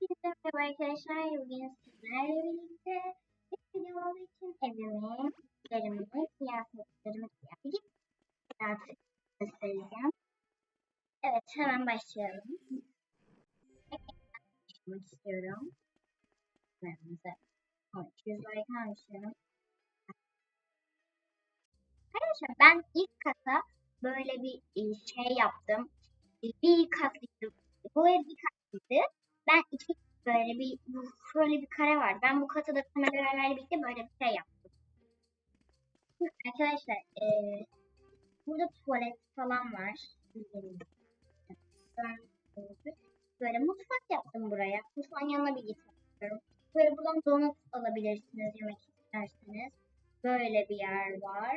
Hepinize merhaba arkadaşlar. Bugün sizlerle birlikte bir video olduğu için evimi, yerimi, kıyafetlerimi kıyafetimi artık göstereceğim. Evet hemen başlayalım. Başlamak istiyorum. Kanalımıza 200 like almışım. Arkadaşlar ben ilk kata böyle bir e, şey yaptım. Bir katlıydı. Bu ev bir katlıydı. Ben iki böyle bir şöyle bir kare var. Ben bu kata da kameralarla birlikte böyle bir şey yaptım. Arkadaşlar e, burada tuvalet falan var. Böyle mutfak yaptım buraya. Mutfağın yanına bir getiriyorum. Böyle buradan donut alabilirsiniz yemek isterseniz. Böyle bir yer var.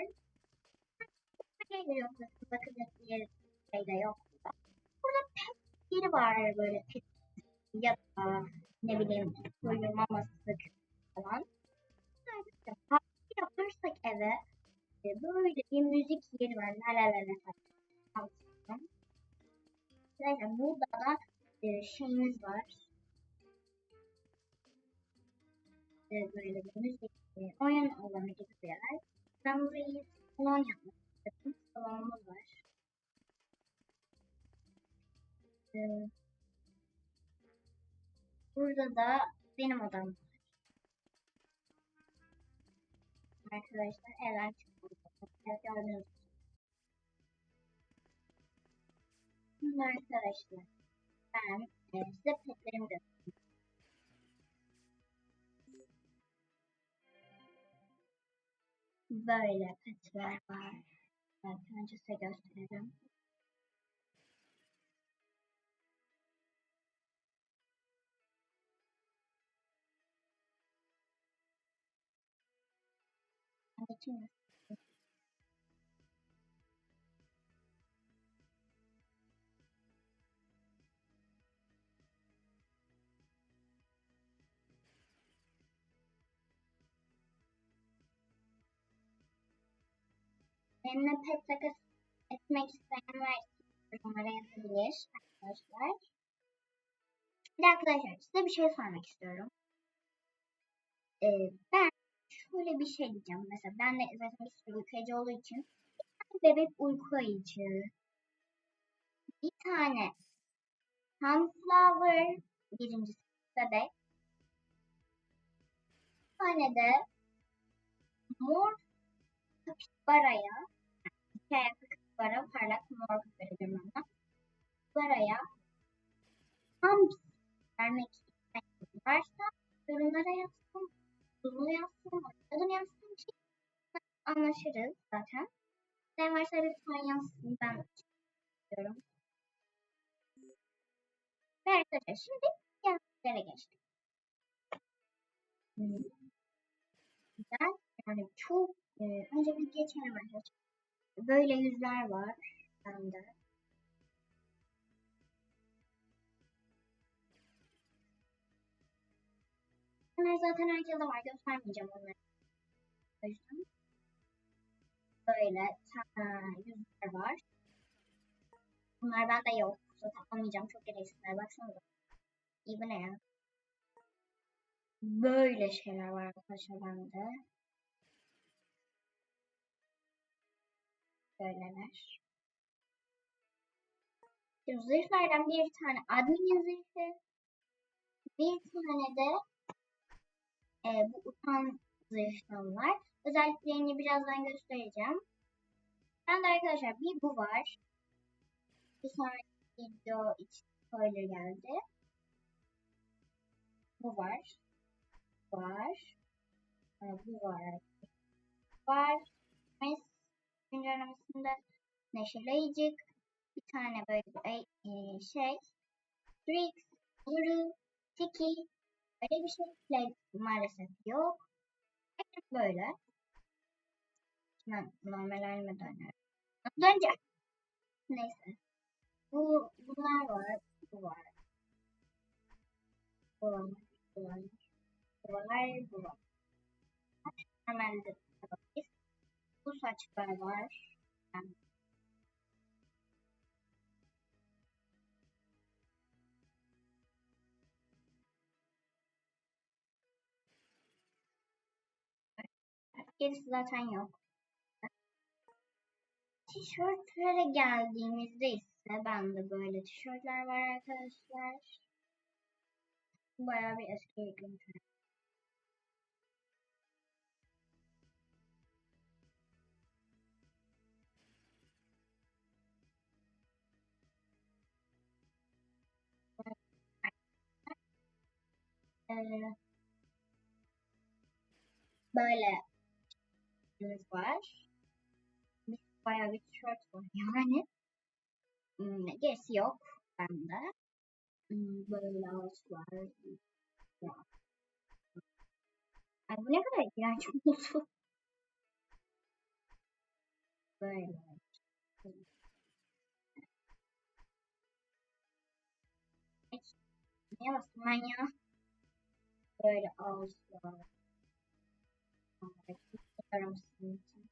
Şey. Bakın yeri şeyde yok. Burada pet yeri var böyle pet ne bileyim koyun maması falan. Sadece parti yaparsak eve e, böyle bir müzik yeri var. La la la la. Zaten burada da e, şeyimiz var. E, böyle bir müzik oyun alanı gibi bir yer. Ben burayı salon yapmak istedim. Salonumuz var. E, Burada da benim odam var. Arkadaşlar evden çıktım. Gördüğünüz. Şimdi arkadaşlar ben e, size petlerimi göstereyim. Böyle petler var. Evet, önce size gösterelim. Geçin. Benimle pet takas etmek isteyen varsa yorumlara yazabilir arkadaşlar. Bir arkadaşlar size bir şey sormak istiyorum. Ee, ben şöyle bir şey diyeceğim. Mesela ben de zaten bir sürü uykucu olduğu için bir tane bebek uyku ayıcı, bir tane sunflower, birincisi bebek, bir tane de mor kapibara,ya iki ayaklı kapibara, parlak mor kapibara diyorum ona. Kapibara,ya hamsi vermek isteyen varsa yorumlara yazsın. Bunu yazsın, adını yazsın ki anlaşırız zaten. Sen varsa lütfen yazsın ben istiyorum. Ve arkadaşlar şimdi kıyafetlere geçtik. Hmm. Güzel. Yani çok e, önce bir geçelim arkadaşlar. Böyle yüzler var bende. Bunlar zaten herkese var. Göstermeyeceğim onları. O. Böyle yüzler var. Bunlar bende yok. Zaten almayacağım. Çok gereksizler. Baksanıza. İyi bu ne ya? Böyle şeyler var arkadaşlar bende. Böyleler. Şimdi zırhlardan bir tane admin zırhı. Bir tane de e, bu utan zırhtan var. Özelliklerini birazdan göstereceğim. Ben de arkadaşlar bir bu var. Bir sonraki video için spoiler geldi. Bu var. Var. E, bu var. Var. Mes güncellemesinde Neşeli Ayıcık. Bir tane böyle e, şey. Trix, Nuru, Tiki, Öyle bir şey play maalesef yok. Hep böyle. Ben normal halime dönerim. Döneceğim. Neyse. Bu, bunlar var. Bu var. Bu var. Bu var. Bu var. Bu var. Hemen de. Bu saçlar var. Yani Gerisi zaten yok. Tişörtlere geldiğimizde ise bende böyle tişörtler var arkadaşlar. Bayağı bir eski görüntü. Ee, böyle var. Bayağı bir tişört var yani. Yok bende. Böyle. Ay bu ne kadar iğrenç oldu. Böyle. Neye bastım ben ya? Böyle Sizin için.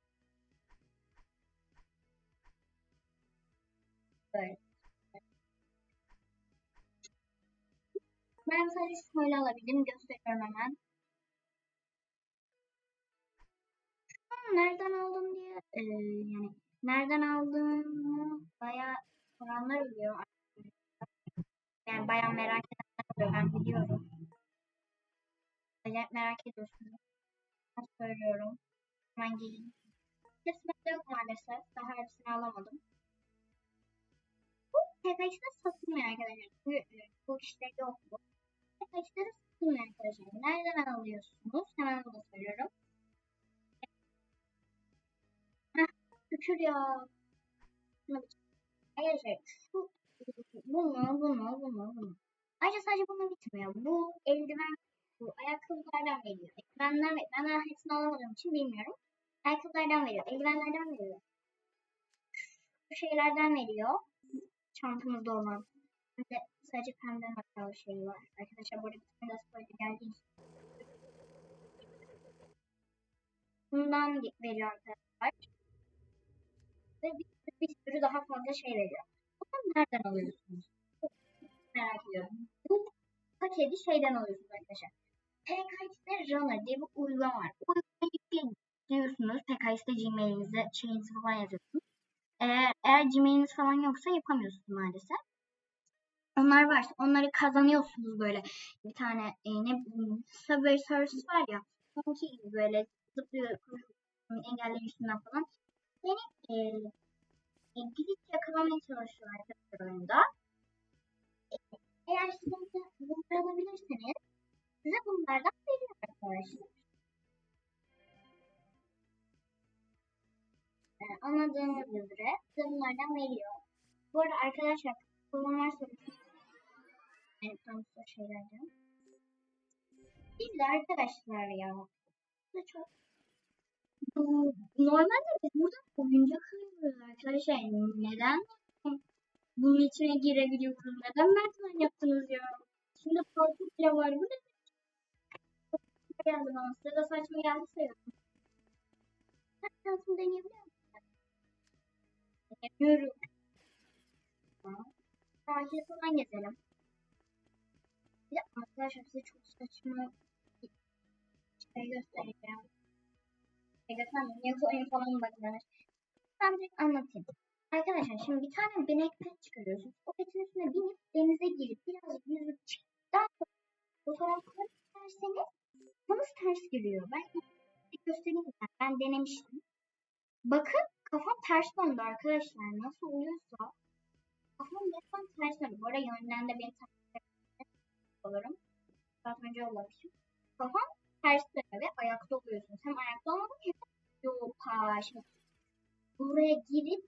Böyle. Ben sadece şöyle alabildim. Gösteriyorum hemen. Nereden aldım diye e, yani nereden aldığımı bayağı soranlar oluyor. Yani bayağı merak edenler oluyor. Ben biliyorum. Acayip merak ediyorsunuz. Söylüyorum. Hemen gelin. Hepsi bende yok maalesef. Daha hepsini alamadım. Bu PKX'de satılmıyor arkadaşlar. Çünkü e, bu işte yok bu. PKX'de de satılmıyor arkadaşlar. Nereden alıyorsunuz? Hemen da söylüyorum. Heh, şükür ya. Arkadaşlar şu bunu, bunu, bunu, bunu. Ayrıca sadece bununla bitmiyor. Bu eldiven, bu ayakkabılardan veriyor. Eldivenler, ben daha hepsini alamadığım için bilmiyorum. Ayakkabılardan veriyor, eldivenlerden veriyor. Bu şeylerden veriyor. Çantamızda olan. Bir de sadece pembe hatta şey var. Arkadaşlar burada bir tane spoiler geldiği için. Bundan veriyor arkadaşlar. Ve bir, bir sürü daha fazla şey veriyor. Bunu nereden alıyorsunuz? Merak ediyorum. Bu paketi şeyden alıyorsunuz arkadaşlar. PKX'de Runner diye bir uygulama var. Bu uygulamayı yükleyin diyorsunuz. PKX'de Gmail'inize şeyinizi falan yazıyorsunuz. Eğer, eğer Gmail'iniz falan yoksa yapamıyorsunuz maalesef. Onlar varsa onları kazanıyorsunuz böyle. Bir tane e, ne bileyim, Subway Surfers var ya. Onunki gibi böyle zıplıyor engellerin üstünden falan. Seni e, e, gidip yakalamaya çalışıyor arkadaşlar oyunda. E, eğer siz bunu- bunlardan veriyor. Bu arada arkadaşlar sorun varsa yani bu şeylerden. Biz de arkadaşlar ya. Bu çok bu, normalde biz burada oyuncak alıyoruz arkadaşlar. Neden bunun içine girebiliyoruz? Neden merdiven yaptınız ya? Şimdi parkur bile var. Bu ne? Geldi bana. Size de saçma geldi sayıyorum. Ben şansımı deneyebiliyor? Sahil falan gezelim. Bir de arkadaşlar size çok saçma şey göstereceğim. Şey göstermeyeyim. Yoksa oyun falan bakılır? Ben direkt anlatayım. Arkadaşlar şimdi bir tane binek pet çıkarıyorsunuz. O petin üstüne binip denize girip biraz yüzüp çıktıktan sonra fotoğrafları çekerseniz kafanız ters giriyor. Ben size göstereyim. Ben denemiştim. Bakın kafam ters döndü arkadaşlar. Nasıl oluyorsa kafam resmen ters döndü. Bu arada yönden de beni takip olurum. Biraz önce yollamışım. Kafam ters dönüyor ve ayakta oluyorsunuz. Hem ayakta olmadım hem yok ha şimdi buraya girip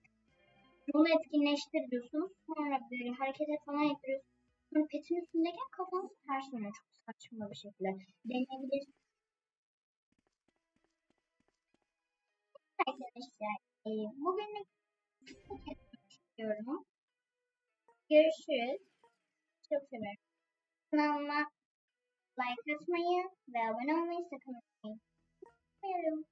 bunu etkinleştiriyorsunuz. Sonra böyle hareket et falan yapıyorsunuz. Sonra petin üstündeyken kafanız ters dönüyor. Çok saçma bir şekilde. Deneyebilirsiniz. Arkadaşlar bugünlük bu kesmek istiyorum. Görüşürüz. Çok seviyorum. Kanalıma like atmayı ve abone olmayı sakın unutmayın. Seviyorum.